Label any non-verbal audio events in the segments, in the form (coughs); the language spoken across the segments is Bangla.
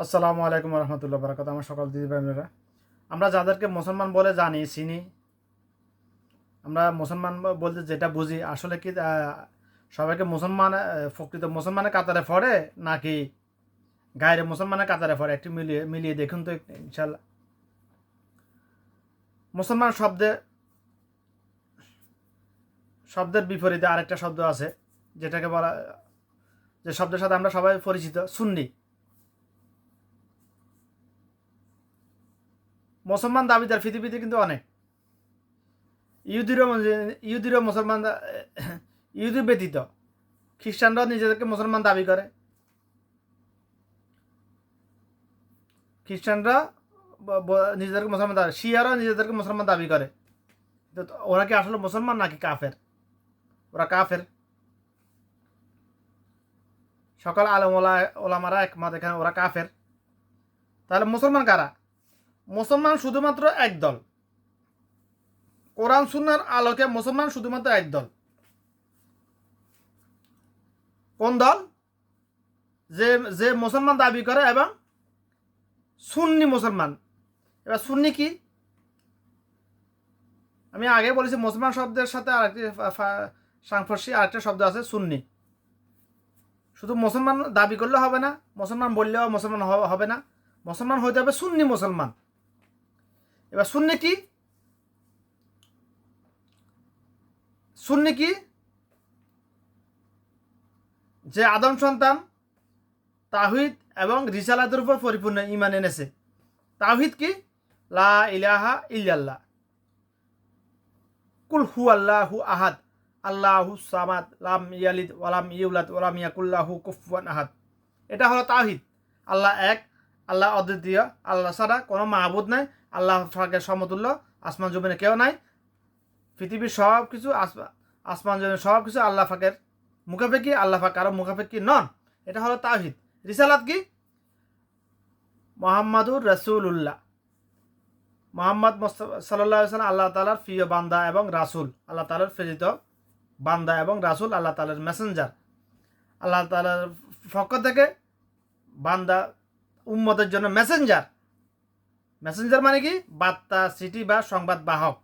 আসসালামু আলাইকুম রহমতুল্লাহ বারাকাত, আমার সকল দিদি ভাইরা আমরা যাদেরকে মুসলমান বলে জানি, চিনি, আমরা মুসলমান বলতে যেটা বুঝি, আসলে কি সবাইকে মুসলমান প্রকৃত মুসলমানের কাতারে পড়ে নাকি গায়ের মুসলমানের কাতারে পড়ে? একটু মিলিয়ে মিলিয়ে দেখুন তো ইনশাল্লাহ। মুসলমান শব্দে, শব্দের বিপরীতে আরেকটা শব্দ আছে, যেটাকে বলা, যে শব্দের সাথে আমরা সবাই পরিচিত, সুন্নি। মুসলমান দাবিদার, পৃথিবীতে কিন্তু অনেক। ইহুদিরও ইহুদিরও মুসলমান (coughs) ইহুদি ব্যতীত খ্রিস্টানরাও নিজেদেরকে মুসলমান দাবি করে। খ্রিস্টানরা নিজেদেরকে মুসলমান দাবি শিয়ারাও নিজেদেরকে মুসলমান দাবি করে। তো ওরা কি আসলে মুসলমান নাকি কাফের? ওরা কাফের। সকল আলম ওলা- ওলামারা একমত এখানে ওরা কাফের। তাহলে মুসলমান কারা? মুসলমান শুধুমাত্র এক দল। কোরআন সুন্নার আলোকে মুসলমান শুধুমাত্র এক দল। কোন দল? যে যে মুসলমান দাবি করে এবং সুন্নি মুসলমান। এবার সুন্নি কি? আমি আগে বলেছি মুসলমান শব্দের সাথে আরেকটি সাংফর্ষী আরেকটা শব্দ আছে সুন্নি। শুধু মুসলমান দাবি করলে হবে না, মুসলমান বললেও মুসলমান হবে না। মুসলমান হইতে হবে সুন্নি মুসলমান। এবার সুন্নি কি? সুন্নি কি? যে আদম সন্তান তাহিদ এবং রিসালাতের উপর পরিপূর্ণ ইমান এনেছে। তাহিদ কি? লা ইলাহা ইল্লাল্লাহ। কুল হু আল্লাহু আহাদ। আল্লাহু সামাদ লাম ইয়ালিদ ওয়ালাম ইউলাদ ওয়ালাম ইয়াকুল্লাহু কুফুয়ান আহাদ। এটা হলো তাহিদ আল্লাহ এক, আল্লাহ অদ্বিতীয়, আল্লাহ ছাড়া কোনো মাহবুদ নাই। আল্লাহ ফাঁকের সমতুল্য, আসমান জমিনে কেউ নাই। পৃথিবীর সব কিছু আস- আসমান জমিনে সব কিছু আল্লাহ ফাঁকের মুখাপেক্ষি, আল্লাহ ফাঁক কারও মুখাপেক্ষি নন। এটা হলো তাহিদ রিসালাত কি? মোহাম্মদুর রসুল্লাহ মোহাম্মদ সাল্লাহ সাল্লাম আল্লাহ তালার প্রিয় বান্দা এবং রাসুল। আল্লাহ তালার প্রেরিত বান্দা এবং রাসুল, আল্লাহ তালার মেসেঞ্জার। আল্লাহ তালার পক্ষ থেকে বান্দা উম্মতের জন্য মেসেঞ্জার। মেসেঞ্জার মানে কি? বার্তা সিটি বা সংবাদ বাহক।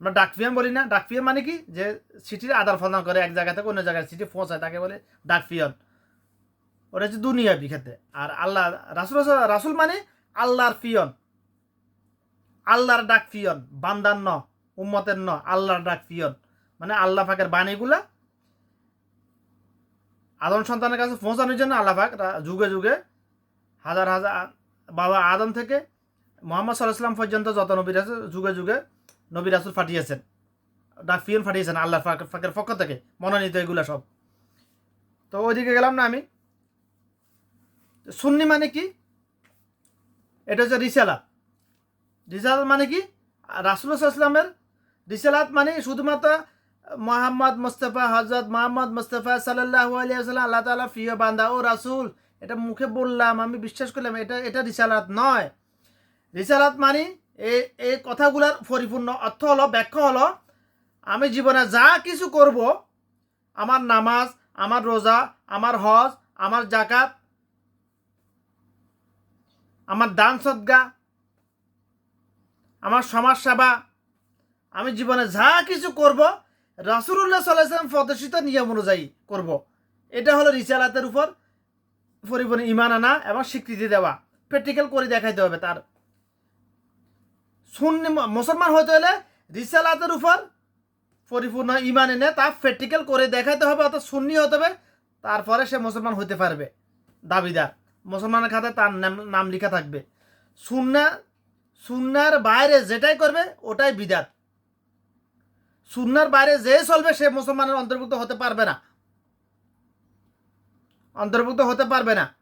আমরা ডাকপিয়ান বলি না। ডাকপিয়ান মানে কি? যে সিটির আদান প্রদান করে এক জায়গা থেকে অন্য জায়গায় সিটি পৌঁছায়, তাকে বলে ডাকপিয়ন ওটা হচ্ছে দুনিয়া বিখ্যাতে আর আল্লাহ, রাসুল রাসুল মানে আল্লাহর পিয়ন। আল্লাহর ডাক পিয়ন, বান্দার ন উম্মতের ন আল্লাহর ডাক পিয়ন। মানে আল্লাহ পাকের বাণীগুলা আদম সন্তানের কাছে পৌঁছানোর জন্য আল্লাহ রা- যুগে যুগে হাজার হাজার, বাবা আদম থেকে মোহাম্মদ সাল্লাহ সাল্লাম পর্যন্ত যত নবীর আছে যুগে যুগে নবী রাসুল ফাটিয়েছেন ডাক পিয়ন ফাটিয়েছেন আল্লাহ পাকের পক্ষ থেকে, মনোনীত এগুলা সব। তো ওইদিকে গেলাম না আমি? সুন্নি মানে কি? এটা হচ্ছে রিসালাত রিসালাত মানে কি? রাসুলামের রিসালাত মানে শুধুমাত্র মোহাম্মদ মুস্তফা হজরত মোহাম্মদ মুস্তফা সাল্লাহ আলিয়াল্লাম আল্লাহ তালা প্রিয় বান্দা ও রাসুল। এটা মুখে বললাম, আমি বিশ্বাস করলাম, এটা এটা রিসালাত নয়। রিসালাত মানে এই এই কথাগুলোর পরিপূর্ণ অর্থ হলো, ব্যাখ্যা হলো, আমি জীবনে যা কিছু করব, আমার নামাজ, আমার রোজা, আমার হজ, আমার জাকাত আমার দান সদ্গা, আমার সমাজ সেবা, আমি জীবনে যা কিছু করব রাসুল্লাহ সাল্লাম প্রদর্শিত নিয়ম অনুযায়ী করব। এটা হলো রিসালাতের উপর পরিপূর্ণ ইমান আনা এবং স্বীকৃতি দেওয়া। প্র্যাকটিক্যাল করে দেখাইতে হবে তার। শূন্য মুসলমান হতে হলে রিসালাতের উপর পরিপূর্ণ ইমান এনে তা প্র্যাকটিক্যাল করে দেখাইতে হবে, অর্থাৎ সুন্নি হতে হবে, তারপরে সে মুসলমান হতে পারবে। দাবিদার। মুসলমানের খাতায় তার নাম নাম লেখা থাকবে। সুন্না, সুন্নার বাইরে যেটাই করবে, ওটাই বিদাত। সুন্নার বাইরে যে চলবে, সে মুসলমানের অন্তর্ভুক্ত হতে পারবে না। অন্তর্ভুক্ত হতে পারবে না।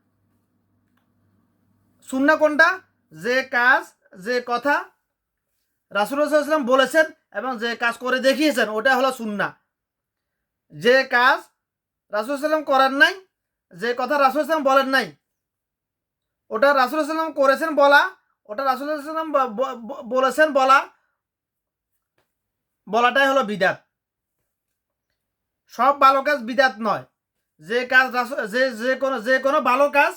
সুন্না কোনটা? যে কাজ, যে কথা রাসুলাম বলেছেন এবং যে কাজ করে দেখিয়েছেন, ওটা হলো সুন্না যে কাজ রাসুল সাল্লাম করেন নাই, যে কথা রাসুল সাল্লাম বলেন নাই, ওটা রাসুল সাল্লাম করেছেন বলা, ওটা রাসুল সাল্লাম ব- ব- ব- বলেছেন বলা, বলাটাই হলো বিদাত। সব ভালো কাজ বিদাত নয়। যে কাজ যে যে কোনো যে কোনো ভালো কাজ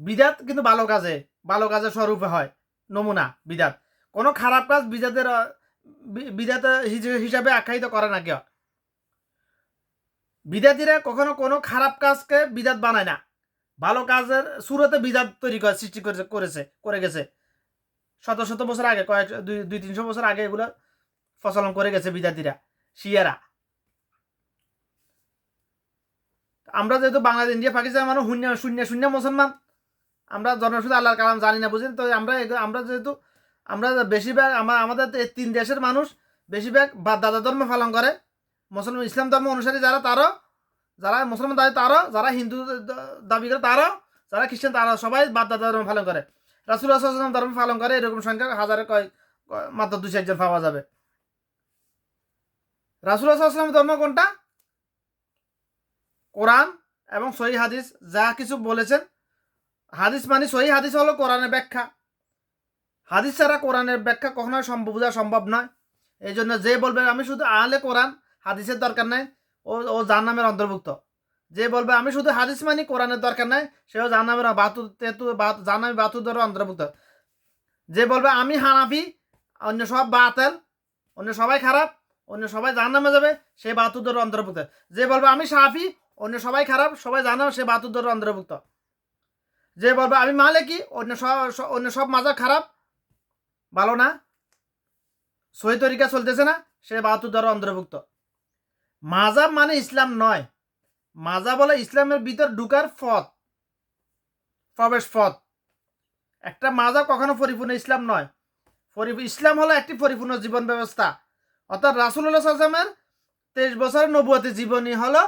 বিদাত কিন্তু ভালো কাজে, ভালো কাজের স্বরূপে হয়, নমুনা বিদাত কোনো খারাপ কাজ বিদাতের বিদাত হিসাবে আখ্যায়িত করে না কেউ। বিদাতিরা কখনো কোনো খারাপ কাজকে বিদাত বানায় না। ভালো কাজের সুরতে বিদাত তৈরি করে, সৃষ্টি করেছে করেছে, করে গেছে। শত শত বছর আগে, কয়েক, দুই দুই, তিনশো বছর আগে এগুলো ফসলন করে গেছে বিদ্যার্থীরা শিয়ারা। আমরা যেহেতু বাংলাদেশ, ইন্ডিয়া পাকিস্তান মানুষ, শূন্য শূন্য শূন্য মুসলমান। আমরা জনশুদ্ধ আল্লাহর কালাম জানি না বুঝেন তো আমরা আমরা যেহেতু আমরা বেশিরভাগ আমার আমাদের এই তিন দেশের মানুষ বেশিরভাগ বা দাদা ধর্ম পালন করে। মুসলমান, ইসলাম ধর্ম অনুসারী যারা, তারও যারা মুসলমান দাবি, তারও। যারা হিন্দু দাবি করে, তারও। যারা খ্রিস্টান তারা সবাই বাদ দাদা ধর্ম পালন করে। রাসুল আসলাম ধর্ম পালন করে, এরকম সংখ্যা হাজারে কয় কয়- মাত্র দু চারজন পাওয়া যাবে। রাসুল আসলাম ধর্ম কোনটা? কোরআন এবং সহি হাদিস, যা কিছু বলেছেন, হাদিস মানে সহি হাদিস হলো কোরআনের ব্যাখ্যা। হাদিস ছাড়া কোরআনের ব্যাখ্যা কখনোই সম্ভব, বোঝা সম্ভব নয়। এই জন্য যে বলবে, আমি শুধু আহলে কোরআন, হাদিসের দরকার নাই, ও ও জাহান নামের অন্তর্ভুক্ত। যে বলবে, আমি শুধু হাদিস মানি, কোরআনের দরকার নাই, সেও জাহান নামের বাতু তেতু জাহান নামে বাতুদের অন্তর্ভুক্ত। যে বলবে, আমি হানাফি, অন্য সব বাতেল, অন্য সবাই খারাপ, অন্য সবাই জাহান নামে যাবে, সে বাতুদের অন্তর্ভুক্ত। যে বলবে, আমি সাফি অন্য সবাই খারাপ, সবাই জানো সে বাতুদের অন্তর্ভুক্ত। যে বলবে, আমি মালিকি অন্য সব অন্য সব মাজা খারাপ, ভালো না। সহি তরিকা চলতেছে না, সে বাতুদের অন্তর্ভুক্ত। মাজাব মানে ইসলাম নয়। মাজা বলে ইসলামের ভিতর ঢুকার পথ, প্রবেশ পথ। একটা মাজাব কখনো পরিপূর্ণ ইসলাম নয়। ইসলাম হলো একটি পরিপূর্ণ জীবন ব্যবস্থা। অর্থাৎ রাসুল্লাহ আসলামের তেইশ বছরের নবুয়তি জীবনী হলো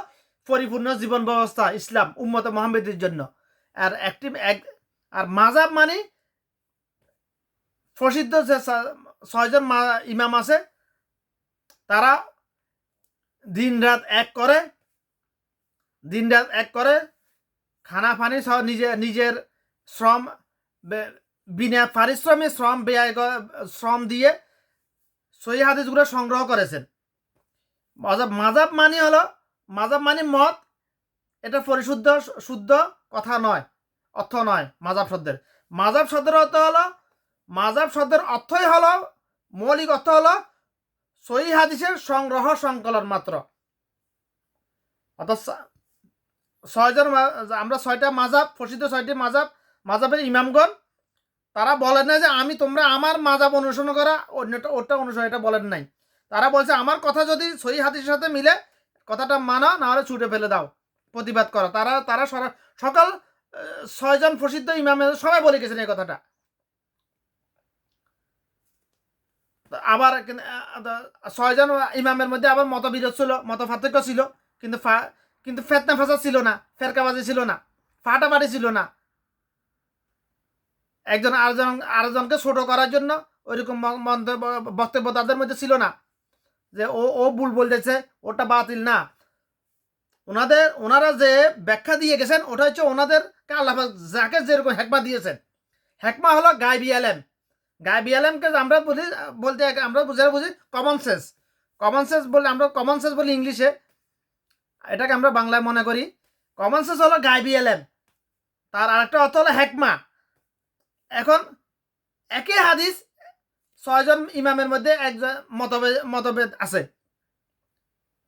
পরিপূর্ণ জীবন ব্যবস্থা ইসলাম, উম্মত মোহাম্মদের জন্য। আর একটি এক আর মাজাব মানে প্রসিদ্ধ যে ছয়জন ইমাম আছে, তারা দিন রাত এক করে দিন রাত এক করে খানা পানি সহ নিজে নিজের শ্রম বিনা পারিশ্রমিক শ্রম ব্যয় শ্রম দিয়ে সহি হাদিসগুলো সংগ্রহ করেছেন। মাজাব মাজাব মানে হলো মাজাব মানে মত, এটা পরিশুদ্ধ শুদ্ধ কথা নয়, অর্থ নয় মাজাব শব্দের। মাজাব শব্দের অর্থ হলো, মাজাব শব্দের অর্থই হলো, মৌলিক অর্থ হলো, সহি হাদিসের সংগ্রহ সংকলন মাত্র। অর্থাৎ ছয়জন আমরা ছয়টা মাজাব, প্রসিদ্ধ ছয়টি মাজাব, মাজাবের ইমামগণ, তারা বলেন না যে আমি তোমরা আমার মাজাব অনুসরণ করা, অন্যটা ওটা অনুসরণ, এটা বলেন নাই। তারা বলছে, আমার কথা যদি সহি হাদিসের সাথে মিলে কথাটা মানা না হলে ছুটে ফেলে দাও। প্রতিবাদ করো। তারা তারা সকাল ছয়জন প্রসিদ্ধ ইমামের সবাই বলে গেছেন এই কথাটা। আবার ছয়জন ইমামের মধ্যে আবার মতবিরোধ ছিল মত পার্থক্য ছিল। কিন্তু কিন্তু ফেতনা ফাসাদ ছিল না, ফেরকাবাজি ছিল না, ফাটাফাটি ছিল না। একজন আরেকজন, আরেকজনকে ছোট করার জন্য ওইরকম বক্তব্য তাদের মধ্যে ছিল না। যে ও ও ভুল বলতেছে, ওটা বাতিল না। ওনাদের, ওনারা যে ব্যাখ্যা দিয়ে গেছেন, ওটা হচ্ছে ওনাদেরকে আল্লাহ যাকে যেরকম হেকমা দিয়েছেন। হেকমা হলো গাইবি আলেম। গাইবি আলেমকে আমরা বুঝি, বলতে আমরা বুঝে বুঝি কমন সেন্স কমন সেন্স বলে আমরা কমন সেন্স বলি ইংলিশে। এটাকে আমরা বাংলায় মনে করি। কমন সেন্স হলো গাইবি আলেম। তার আরেকটা অর্থ হলো হেকমা। এখন, একই হাদিস ছয়জন ইমামের মধ্যে একজন মতভেদ মতভেদ আছে।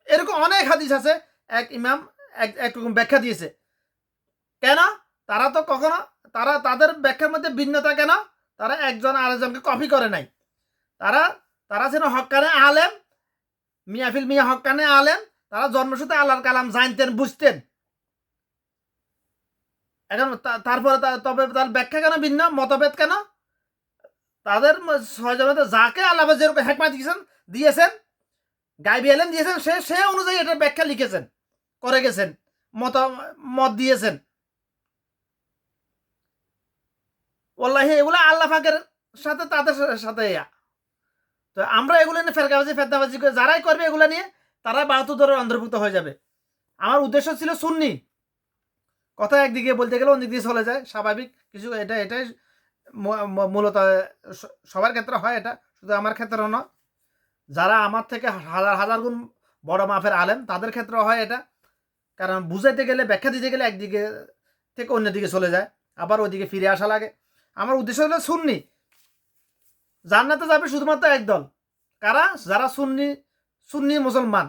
এরকম অনেক হাদিস আছে, এক ইমাম এক, একরকম ব্যাখ্যা দিয়েছে। কেন? তারা তো কখনো, তারা তাদের ব্যাখ্যার মধ্যে ভিন্নতা কেন? তারা একজন আরেকজনকে কপি করে নাই। তারা তারা ছিল হক্কানে আলেম, মিয়াফিল মিয়া হকানে আলেম, তারা জন্মসূত্রে আল্লাহর কালাম জানতেন, বুঝতেন। এখন তারপরে তবে তার ব্যাখ্যা কেন ভিন্ন? মতভেদ কেন? তাদের ছয়জনের যাকে আল্লাহ যেরকম হেকমা দিয়েছেন দিয়েছেন, গাইবি আলেম দিয়েছেন, সে সে অনুযায়ী এটার ব্যাখ্যা লিখেছেন, করে গেছেন, মত মত দিয়েছেন। ওল্লাহি এগুলো আল্লাহ ফাঁকের সাথে তাদের সাথে। তো আমরা এগুলো নিয়ে ফেরকাবাজি করে, যারাই করবে এগুলো নিয়ে, তারা বাহাত্তরের অন্তর্ভুক্ত হয়ে যাবে। আমার উদ্দেশ্য ছিল সুন্নি। কথা একদিকে বলতে গেলে অন্যদিক চলে যায়, স্বাভাবিক, কিছু এটা, এটাই মূলত সবার ক্ষেত্রে হয় এটা, শুধু আমার ক্ষেত্রে নয়। যারা আমার থেকে হাজার হাজার গুণ বড় মাপের আলেন তাদের ক্ষেত্রে হয় এটা। কারণ বুঝাইতে গেলে, ব্যাখ্যা দিতে গেলে একদিকে থেকে অন্যদিকে চলে যায়, আবার ওদিকে ফিরে আসা লাগে। আমার উদ্দেশ্য হলো সুন্নি। জান্নাতে যাবে শুধুমাত্র একদল। কারা? যারা সুন্নি সুন্নি মুসলমান।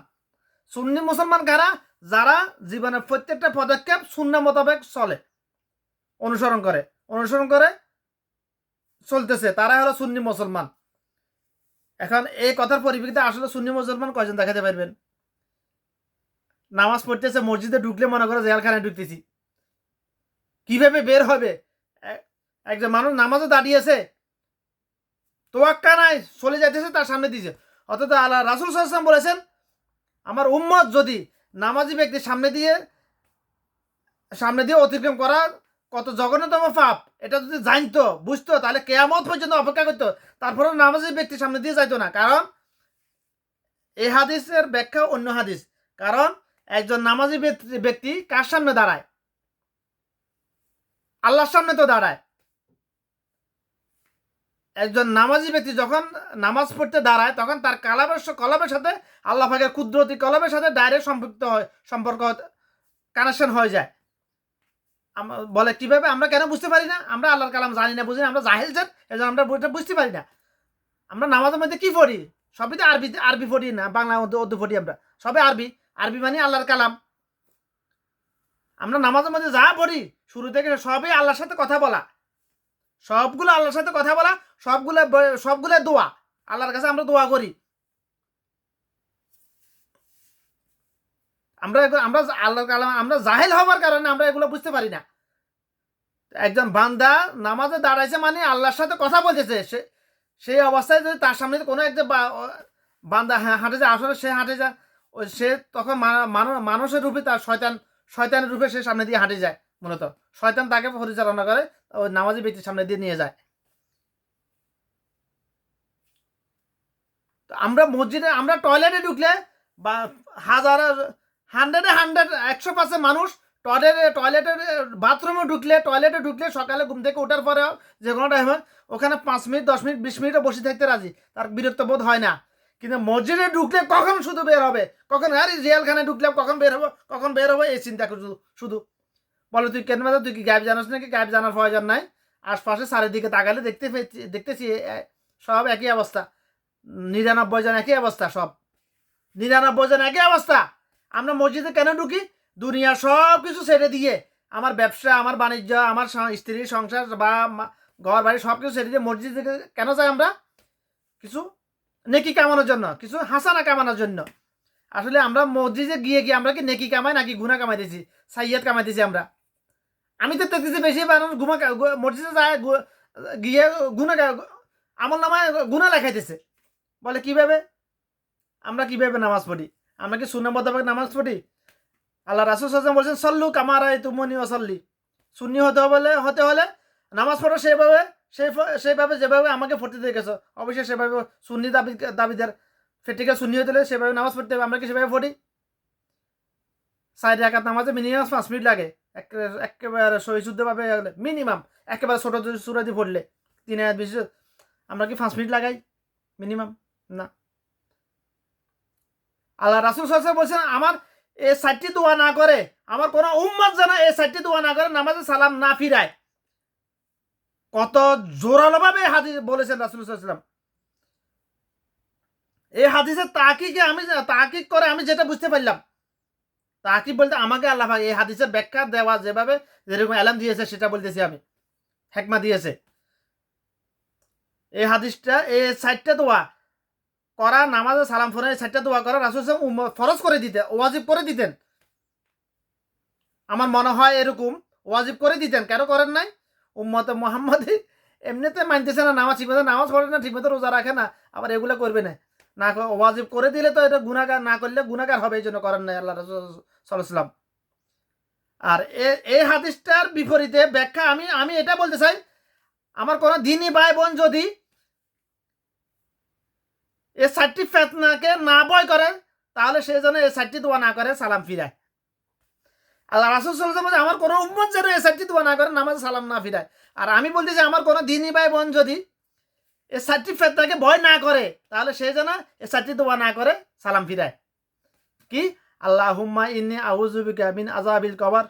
সুন্নি মুসলমান কারা? যারা জীবনের প্রত্যেকটা পদক্ষেপ শূন্য মোতাবেক চলে, অনুসরণ করে। অনুসরণ করে চলতেছে তারা হলো সুন্নি মুসলমান। এখন এই কথার পরিপ্রেক্ষিতে আসলে সুন্নি মুসলমান কয়জন দেখাতে পারবেন? নামাজ পড়তেছে, মসজিদে ঢুকলে মনে করো জেলখানায় ঢুকতেছি। কীভাবে বের হবে? একজন মানুষ নামাজও দাঁড়িয়েছে তোয়াক্কা নাই, চলে যাইতেছে, তার সামনে দিয়েছে অথচ আল্লাহ রাসুল সাল্লাম বলেছেন, আমার উম্মত যদি নামাজি ব্যক্তি সামনে দিয়ে সামনে দিয়ে অতিক্রম করার কত জঘন্যতম পাপ, এটা যদি জানতো, বুঝতো, তাহলে কেয়ামত পর্যন্ত অপেক্ষা করতো। তারপরে নামাজি ব্যক্তি সামনে দিয়ে যাইতো না। কারণ এই হাদিসের ব্যাখ্যা অন্য হাদিস। কারণ, একজন নামাজি ব্যক্তি- কার সামনে দাঁড়ায়? আল্লাহর সামনে তো দাঁড়ায়। একজন নামাজি ব্যক্তি যখন নামাজ পড়তে দাঁড়ায়, তখন তার কালামের কলমের সাথে আল্লাহ পাকের কুদরতি কলমের সাথে ডাইরেক্ট সম্পৃক্ত হয় সম্পর্ক কানেকশন হয়ে যায়। বলে কীভাবে? আমরা কেন বুঝতে পারি না? আমরা আল্লাহর কালাম জানি না, বুঝি না। আমরা জাহিল জান এজন্য আমরা বইটা বুঝতে পারি না। আমরা নামাজের মধ্যে কি পড়ি? সবই তো আরবি আরবি পড়ি না, বাংলা উর্দু পড়ি আমরা। সবে আরবি। আরবি মানে আল্লাহর কালাম। আমরা নামাজের মধ্যে যা পড়ি, শুরু থেকে সবই আল্লাহর সাথে কথা বলা। সবগুলো আল্লাহর সাথে কথা বলা, সবগুলো সবগুলো দোয়া। আল্লাহর কাছে আমরা দোয়া করি। আমরা আমরা আল্লাহর কালাম আমরা জাহেল হওয়ার কারণে আমরা এগুলো বুঝতে পারি না। একজন বান্দা নামাজে দাঁড়াইছে মানে আল্লাহর সাথে কথা বলতেছে। সে সেই অবস্থায় যদি তার সামনে কোনো একটা বান্দা হা- হাঁটে যায়, আসলে সে হাঁটে যায় সে তখন মানু- মানুষের রূপে তার শয়তান শয়তানের রূপে সে সামনে দিয়ে হাঁটে যায়, মূলত। শয়তান তাকে পরিচালনা করে ওই নামাজি ব্যক্তির সামনে দিয়ে নিয়ে যায়। আমরা মসজিদে আমরা টয়লেটে ঢুকলে বা হাজার হান্ড্রেডে হান্ড্রেড, একশো পার্সেন্ট মানুষ টয়লেটে টয়লেটের বাথরুমে ঢুকলে টয়লেটে ঢুকলে সকালে ঘুম থেকে ওঠার পরে যে কোনো টাইমে ওখানে পাঁচ মিনিট, দশ মিনিট, বিশ মিনিটও বসে থাকতে রাজি। তার বিরক্ত বোধ হয় না। কিন্তু মসজিদে ঢুকলে কখন শুধু বের হবে? কখন আরে জেলখানে ঢুকলে কখন বের হব, কখন বের হব? এই চিন্তা করছ শুধু। বলো, তুই কেন তুই কি গায়েব জানাস নাকি? গায়েব জানার প্রয়োজন নাই। আশপাশে চারিদিকে তাকালে দেখতে দেখতেছি সব একই অবস্থা। নিরানব্বই জন একই অবস্থা সব। নিরানব্বই জন একই অবস্থা। আমরা মসজিদে কেন ঢুকি? দুনিয়া সব কিছু ছেড়ে দিয়ে। আমার ব্যবসা, আমার বাণিজ্য, আমার সং- স্ত্রীর সংসার, বা ঘর, বাড়ি সব কিছু ছেড়ে দিয়ে মসজিদে কেন যাই আমরা? কিছু নেকি কামানোর জন্য, কিছু হাসানা কামানোর জন্য। আসলে আমরা মসজিদে গিয়ে গিয়ে আমরা কি নেকি কামাই নাকি গুনা কামাইতেছি সাইয়াদ কামাইতেছি আমরা। আমি তো দেখতেছি বেশি মানুষ ঘুমা মসজিদে যায় গিয়ে গুনা আমল নামায় গুনা লেখাইতেছে। বলে কীভাবে? আমরা কীভাবে নামাজ পড়ি? আমরা কি সুন্না মোতাবেক নামাজ পড়ি। আল্লাহ রাসুল সাল্লাম বলছেন, সল্লু কামারাই তুমনি অসল্লি সুন্নি হতে হলে হতে হলে নামাজ পড়ো সেইভাবে, সেই সেইভাবে যেভাবে আমাকে পড়তে দেখেছ। অবশ্যই সেভাবে সুন্নি দাবি দাবিদার ফেটিকে সুন্নি হতে হলে সেভাবে নামাজ পড়তে হবে, আমরা কি সেভাবে পড়ি? সাইড একাত নামাজে মিনিমাম পাঁচ মিনিট লাগে। একেবারে- একেবারে সহি শুদ্ধভাবে মিনিমাম একেবারে ছোটো সুরাদি পড়লে। তিন হাজার বেশি, আমরা কি পাঁচ মিনিট লাগাই? মিনিমাম না। আল্লাহ রাসুল সাল্লাম বলছেন, আমার এই সাইটটি দোয়া না করে, আমার কোনো উম্মত যেন এই সাইটটি দোয়া না করে, নামাজে সালাম না ফিরায়। কত জোরালোভাবে হাদিস বলেছেন রাসুল সাল্লাম এই হাদিসের তাকিকে আমি তাকিক করে আমি যেটা বুঝতে পারলাম তাকিব বলতে আমাকে আল্লাহ এই হাদিসের ব্যাখ্যা দেওয়া যেভাবে যেরকম অ্যালাম দিয়েছে সেটা বলতেছি আমি হেকমা দিয়েছে। এই হাদিসটা, এই সাইটটা দোয়া করা, নামাজে সালাম ফোনে সাইটটা দোয়া করা, রাসুল ফরজ করে দিতেন, ওয়াজিব করে দিতেন। আমার মনে হয় এরকম ওয়াজিব করে দিতেন, কেন করেন নাই? উম্মতে মোহাম্মদ এমনিতে মানতেছে না, নামাজ ঠিকমতো নামাজ পড়ে না, ঠিকমতো রোজা রাখে না, আবার এগুলো করবে না। না ওয়াজিব করে দিলে তো এটা গুণাগার না করলে গুণাগার হবে এই জন্য করেন নাই আল্লাহ রসুলাম আর এই হাদিসটার বিপরীতে ব্যাখ্যা, আমি আমি এটা বলতে চাই, আমার কোনো দিনই ভাই বোন যদি এ সাইটটি ফেতনাকে না বয় করে, তাহলে সে যেন এই সাইটটি দোয়া না করে, সালাম ফিরায়। আল্লাহ রাসুল বলছে আমার কোনো উম্মত যেন এই সাইটটি দোয়া না করে, নামাজে সালাম না ফিরায়। আর আমি বলছি যে আমার কোনো দিনই ভাই বোন যদি এ সাইটটি ফেতনাকে ভয় না করে, তাহলে সে যেন এ সাইটটি দোয়া না করে, সালাম ফিরায়। কি? আল্লাহ হুম্মা ইন্নি আউজুবিকা মিন আজাবিল কবর,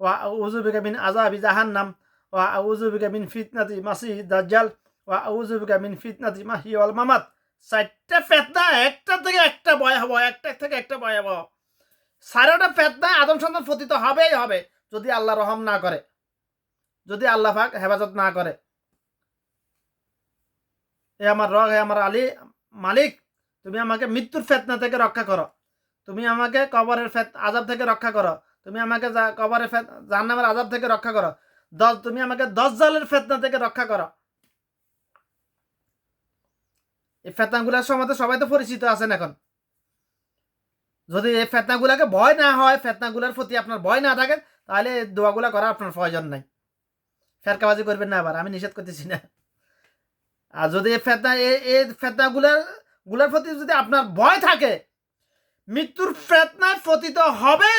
ওয়া আউজুবিকা মিন আজাবি জাহান্নাম, ওয়া আউজুবিকা মিন ফিতনাতি মাসি দাজ্জাল, ওয়া আউজুবিকা মিন ফিতনাতি মাহি ওয়াল মামাত। চারটা ফেতনা, একটা থেকে একটা ভয়াবহ একটা থেকে একটা ভয়াবহ। সারাটা ফেতনা আদম সন্তান পতিত হবেই হবে, যদি আল্লাহ রহম না করে। যদি আল্লাহ পাক হেফাজত না করে। এ আমার রগ হে আমার আলী, মালিক, তুমি আমাকে মৃত্যুর ফেতনা থেকে রক্ষা করো। তুমি আমাকে কবরের ফেত আজাব থেকে রক্ষা করো। তুমি আমাকে কবরের ফেত, জাহান্নামের আজাব থেকে রক্ষা করো। দশ তুমি আমাকে দশ জালের ফেতনা থেকে রক্ষা করো। এই ফেতনাগুলোর সম্বন্ধে সবাই তো পরিচিত আছেন এখন। যদি এই ফেতনাগুলোকে ভয় না হয়, ফেতনাগুলোর প্রতি আপনার ভয় না থাকে, তাহলে দোয়াগুলো করা আপনার প্রয়োজন নাই। ফেরকাবাজি করবেন না আবার, আমি নিষেধ করতেছি না। আর যদি এই ফেতনা, এই ফেতনাগুলোর, গুলোর প্রতি যদি আপনার ভয় থাকে, মৃত্যুর ফেতনায় পতিত হবে,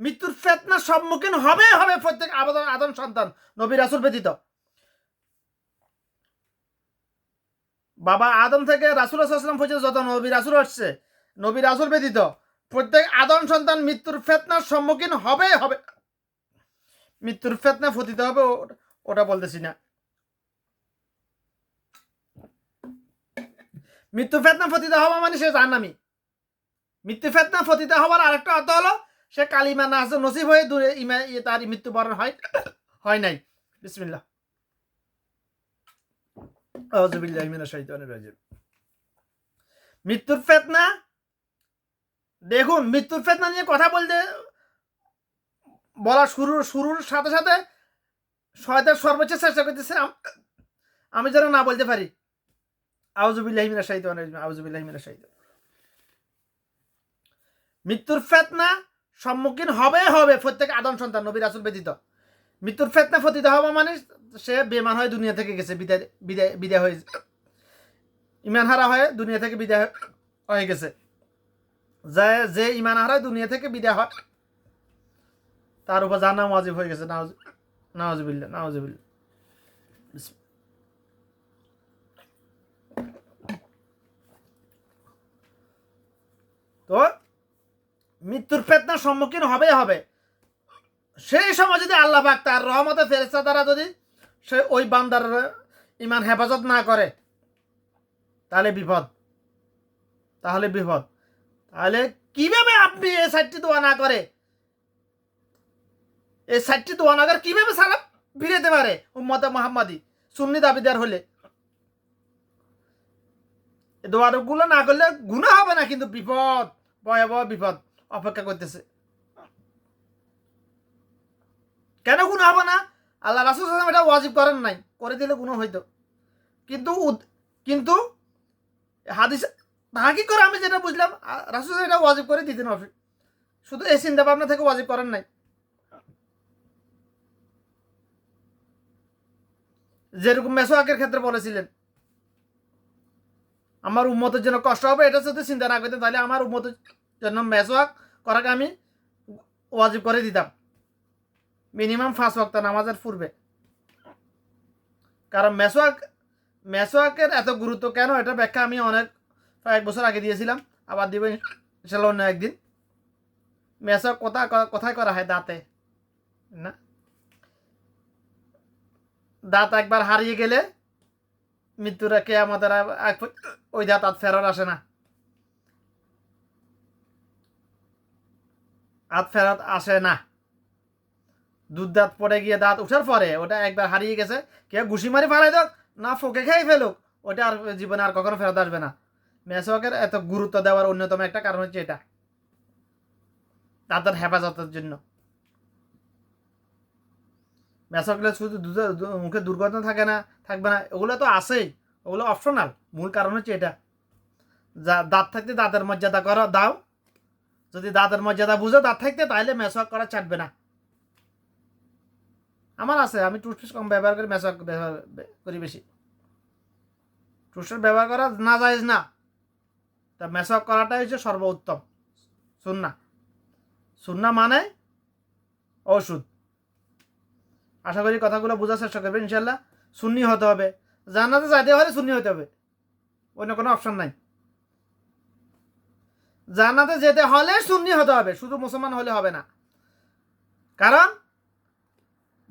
মৃত্যুর ফেতনার সম্মুখীন হবে হবে প্রত্যেক আদম সন্তান, নবী রাসুল ব্যতীত। বাবা আদম থেকে রাসুল আসলাম পর্যন্ত যত নবী রাসুল হচ্ছে নবী রাসুল ব্যতীত প্রত্যেক আদম সন্তান মৃত্যুর ফেতনার সম্মুখীন হবে হবে। মৃত্যুর ফেতনা পতিত হবে ওটা বলতেছি না। মৃত্যু ফেতনা পতিত হওয়া মানে সে জাহান্নামি। মৃত্যু ফেতনা পতিত হওয়ার আরেকটা অর্থ হলো, সে কালিমা না আসে নসিব হয়ে দূরে ইমা ইয়ে তার মৃত্যুবরণ হয় হয় নাই। বিসমিল্লাহ। মৃত্যুর ফেতনা? দেখুন মৃত্যুর ফেতনা নিয়ে কথা বলতে বলা শুরুর শুরুর সাথে সাথে শয়তান সর্বোচ্চ চেষ্টা করতেছে আম- যেন না বলতে পারি। মৃত্যুর ফেতনা সম্মুখীন হবে হবে প্রত্যেক আদম সন্তান, নবী রাসুল ব্যতীত। মৃত্যুর ফেতনা ফতিত হওয়া মানে সে বেমান হয়ে দুনিয়া থেকে গেছে, বিদায় বিদায় বিদায় হয়ে ইমান হারা হয়ে দুনিয়া থেকে বিদায় হয়ে- গেছে। যে যে ইমান হারায় দুনিয়া থেকে বিদায় হয়, তার উপর জানা ওয়াজিব হয়ে গেছে নাওজ নাওজবিল্লা নাওজবিল্লা তো, মৃত্যুর ফেতনার সম্মুখীন হবে হবে। সেই সময় যদি আল্লাহ পাক তার রহমতে ফেরেস্তা দ্বারা যদি সে ওই বান্দার ইমান হেফাজত না করে, তাহলে বিপদ। তাহলে বিপদ। তাহলে কীভাবে আপনি এই সাইটটি দোয়া না করে? এই সাইটটি দোয়া না করে কীভাবে সালাম ফিরেতে পারে উম্মতে মোহাম্মদী? সুন্নি দাবিদার হলে। দোয়ারগুলো না করলে গুণা হবে না, কিন্তু বিপদ, ভয়াবহ বিপদ অপেক্ষা করতেছে। কেন গুণ হবে না? আল্লাহ রাসুল সাল্লাম এটা ওয়াজিব করেন নাই। করে দিলে গুণ হইতো। কিন্তু কিন্তু হাদিস হাকি করে? আমি যেটা বুঝলাম রাসুল এটা ওয়াজিব করে দিতেন অফিস। শুধু এই চিন্তা ভাবনা থেকে ওয়াজিব করেন নাই। যেরকম মেসো মেসোয়াকের ক্ষেত্রে বলেছিলেন, আমার উম্মতের জন্য কষ্ট হবে, এটা যদি চিন্তা না করতেন, তাহলে আমার উম্মতের জন্য মেসোয়াক করাকে আমি ওয়াজিব করে দিতাম। মিনিমাম পাঁচ ওয়াক্ত নামাজের পূর্বে। কারণ মেসোয়াক মেসোয়াকের এত গুরুত্ব কেন? এটা ব্যাখ্যা আমি অনেক এক বছর আগে দিয়েছিলাম। আবার দিব ইনশাল্লাহ অন্য একদিন। মেসোয়াক কোথায় কোথায় করা হয়? দাঁতে। না? দাঁত একবার হারিয়ে গেলে মৃত্যুর কে আমাদের ওই দাঁত আর ফেরত আসে না। হাত ফেরত আসে না। দুধ দাঁত পড়ে গিয়ে দাঁত উঠার পরে ওটা একবার হারিয়ে গেছে কে ঘুষি মারি ফালাই দাও না ফোকে খেয়ে ফেলুক, ওটা আর জীবনে আর কখনো ফেরত আসবে না। মেসোকের এত গুরুত্ব দেওয়ার অন্যতম একটা কারণ হচ্ছে এটা। দাঁতের হেফাজতের জন্য। মেসকলে শুধু মুখে দুর্গন্ধ থাকে না, থাকবে না, ওগুলো তো আছেই, ওগুলো অপশনাল মূল কারণ হচ্ছে এটা। যা, দাঁত থাকতে দাঁতের মর্যাদা করো, দাও। যদি দাঁতের মর্যাদা বুঝো দাঁত থাকতে, তাহলে মেসওয়াক করা ছাড়বে না। আমার আছে, আমি টুথপেস্ট কম ব্যবহার করি মেসওয়াক ব্যবহার করি বেশি। টুথপেস্ট ব্যবহার করা না যায় না। তা মেসওয়াক করাটাই হচ্ছে সর্বোত্তম। সুন্না। সুন্না মানে ওষুধ আশা করি কথাগুলো বোঝার চেষ্টা করবেন ইনশাল্লাহ সুন্নি হতে হবে। জান্নাতে যাইতে হলে সুন্নি হতে হবে। অন্য কোনো অপশন নাই। জান্নাতে যেতে হলে সুন্নি হতে হবে। শুধু মুসলমান হলে হবে না। কারণ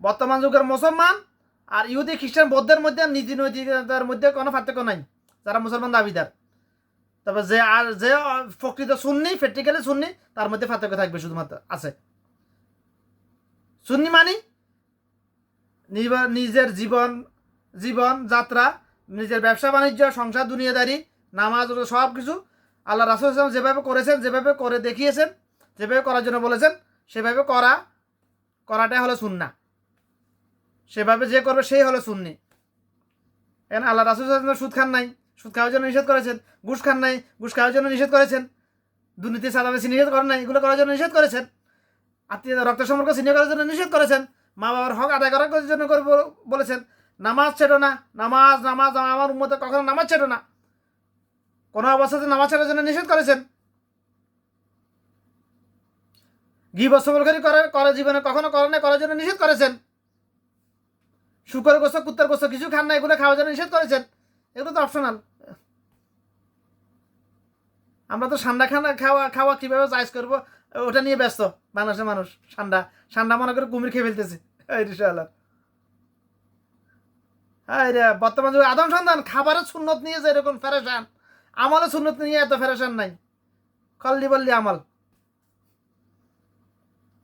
বর্তমান যুগের মুসলমান আর ইহুদি, খ্রিস্টান, বৌদ্ধের মধ্যে নীতি নৈতিকতার মধ্যে কোনো পার্থক্য নাই, যারা মুসলমান দাবিদার। তবে যে আর যে প্রকৃত সুন্নি প্র্যাকটিক্যালি সুন্নি, তার মধ্যে পার্থক্য থাকবে শুধুমাত্র, আছে। সুন্নি মানি নিজের জীবন জীবন, যাত্রা, নিজের ব্যবসা, বাণিজ্য, সংসার, দুনিয়াদারি, নামাজ সব কিছু আল্লাহ রাসুল ইসলাম যেভাবে করেছেন, যেভাবে করে দেখিয়েছেন, যেভাবে করার জন্য বলেছেন, সেভাবে করা, করাটাই হলো সুন্না সেভাবে যে করবে সেই হলো সুন্নি। এখন আল্লাহ রাসুল সুদ খান নাই। সুদ খাওয়ার জন্য নিষেধ করেছেন। ঘুষ খান নাই। ঘুষ খাওয়ার জন্য নিষেধ করেছেন। দুর্নীতি সাদাবেশি নিষেধ করেন নাই। এগুলো করার জন্য নিষেধ করেছেন। আত্মীয় রক্ত সম্পর্ক ছিনিয়ে করার জন্য নিষেধ করেছেন। মা বাবার হক আদায় করার জন্য করে বলেছেন, নামাজ ছেড়ো না। নামাজ নামাজ, আমার উন্মতে কখনো নামাজ ছেড়ো না। কোনো অবস্থাতে নামাজ ছাড়ার জন্য নিষেধ করেছেন। ঘি বস্তবলকারী করে করে জীবনে কখনো করে না করার জন্য নিষেধ করেছেন। শুকর গোস্ত, কুত্তার গোস্ত, কিছু খান না এগুলো খাওয়ার জন্য নিষেধ করেছেন। এগুলো তো অপশনাল আমরা তো ঠান্ডা খানা খাওয়া খাওয়া কীভাবে চাইজ করব, ওটা নিয়ে ব্যস্ত, বাংলাদেশের মানুষ ঠান্ডা ঠান্ডা মনে করে কুমির খেয়ে ফেলতেছে। হ্যাঁ বর্তমান যুগে আদম সন্তান, খাবারের সুন্নত নিয়ে যে এরকম ফেরেশান, আমলের সুন্নত নিয়ে এত ফেরেশান নাই। কল্লি বললি আমল।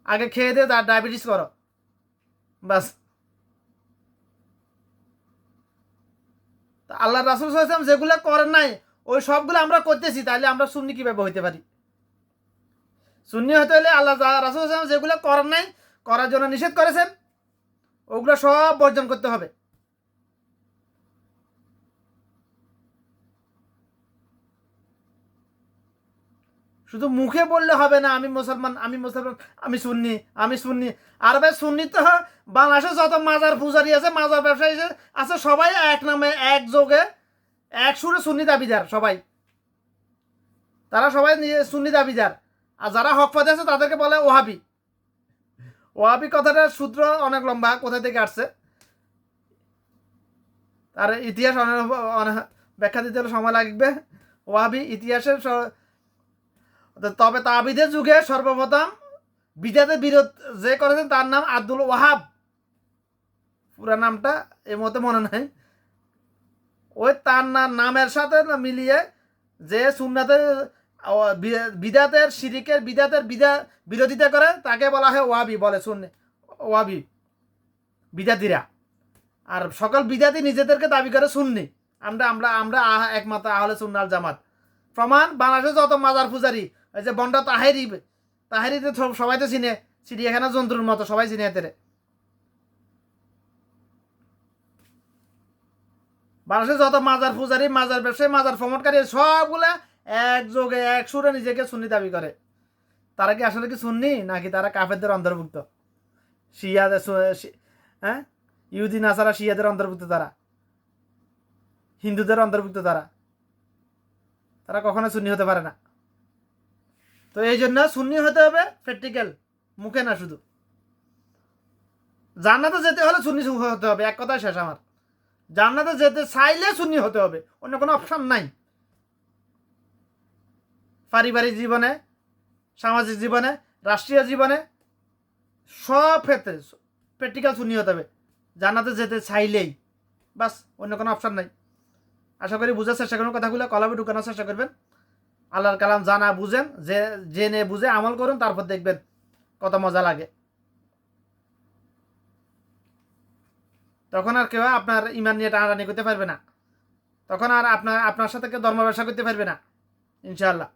আগে খেয়ে দিয়ে ডায়াবেটিস করো। বাস। তা আল্লাহ রাসুল সাল্লাম যেগুলো করেন নাই, ওই সবগুলো আমরা করতেছি, তাহলে আমরা সুন্নি কীভাবে হইতে পারি? সুন্নি হতে হলে আল্লাহ রাসুল সাল্লাম যেগুলো করেন নাই, করার জন্য নিষেধ করেছেন, ওগুলো সব বর্জন করতে হবে। শুধু মুখে বললে হবে না, আমি মুসলমান আমি মুসলমান, আমি সুন্নি আমি সুন্নি। আর ভাই, সুন্নি তো বাংলাদেশে যত মাজার পূজারি আছে, মাজার ব্যবসায়ী আছে- সবাই এক নামে, এক যোগে, এক সুরে সুন্নি দাবিদার সবাই। তারা সবাই সুন্নি দাবিদার। আর যারা হক পথে আছে, তাদেরকে বলে ওহাবি। ওহাবি কথাটার সূত্র অনেক লম্বা, কোথা থেকে আসছে? তার ইতিহাস অনেক ব্যাখ্যা দিতে হলে সময় লাগবে। ওহাবি ইতিহাসের তবে তাবিদের যুগে সর্বপ্রথম বিদাতে বিরোধ যে করেছেন তার নাম আব্দুল ওয়াহাব। পুরা নামটা এই মতে মনে নাই। ওই তার নামের সাথে মিলিয়ে যে সুন্নাতের বিদাতের, শিরিকের বিদাতের বিদা, বিরোধিতা করে, তাকে বলা হয় ওয়াবি বলে শুন, ওয়াবি, বিদাতিরা। আর সকল বিদাতি নিজেদেরকে দাবি করে শুননি আমরা আমরা আমরা একমাত্র আহলে সুন্নাল জামাত। প্রমাণ বাংলাদেশে যত মাজার পূজারি এই যে বন্ডা তাহেরি তাহেরি তো সবাই তো চিনে, চিড়িয়াখানা জন্তুর মতো, সবাই চিনে এতে বাংলাদেশে যত মাজার পূজারি, মাজার ব্যবসায়ী, মাজার প্রমোটকারী সবগুলা একযোগে এক সুরে নিজেকে সুন্নি দাবি করে। তারা কি আসলে কি সুন্নি, নাকি তারা কাফেরদের অন্তর্ভুক্ত? শিয়াদের হ্যাঁ? ইহুদি, নাসারা শিয়াদের অন্তর্ভুক্ত তারা? হিন্দুদের অন্তর্ভুক্ত তারা? তারা কখনো সুন্নি হতে পারে না। তো এই জন্য সুন্নি হতে হবে প্র্যাকটিক্যাল মুখে না শুধু। জান্নাতে যেতে হলে সুন্নি হতে হবে, এক কথায় শেষ আমার। জান্নাতে যেতে চাইলে সুন্নি হতে হবে, অন্য কোনো অপশান নাই। পারিবারিক জীবনে, সামাজিক জীবনে, রাষ্ট্রীয় জীবনে, সব ক্ষেত্রে প্র্যাকটিক্যাল সুন্নি হতে হবে। জান্নাতে যেতে চাইলেই, বাস, অন্য কোনো অপশান নাই। আশা করি বুঝার চেষ্টা করুন, কথাগুলো কলাবে ঢুকানোর চেষ্টা করবেন। আল্লাহর কালাম জানা বুঝেন, যে জেনে বুঝে আমল করুন, তারপর দেখবেন কত মজা লাগে। তখন আর কেউ আপনার ইমান নিয়ে টানাটানি করতে পারবে না। তখন আর আপনার আপনার সাথে কেউ ধর্ম ব্যবসা করতে পারবে না, ইনশাআল্লাহ।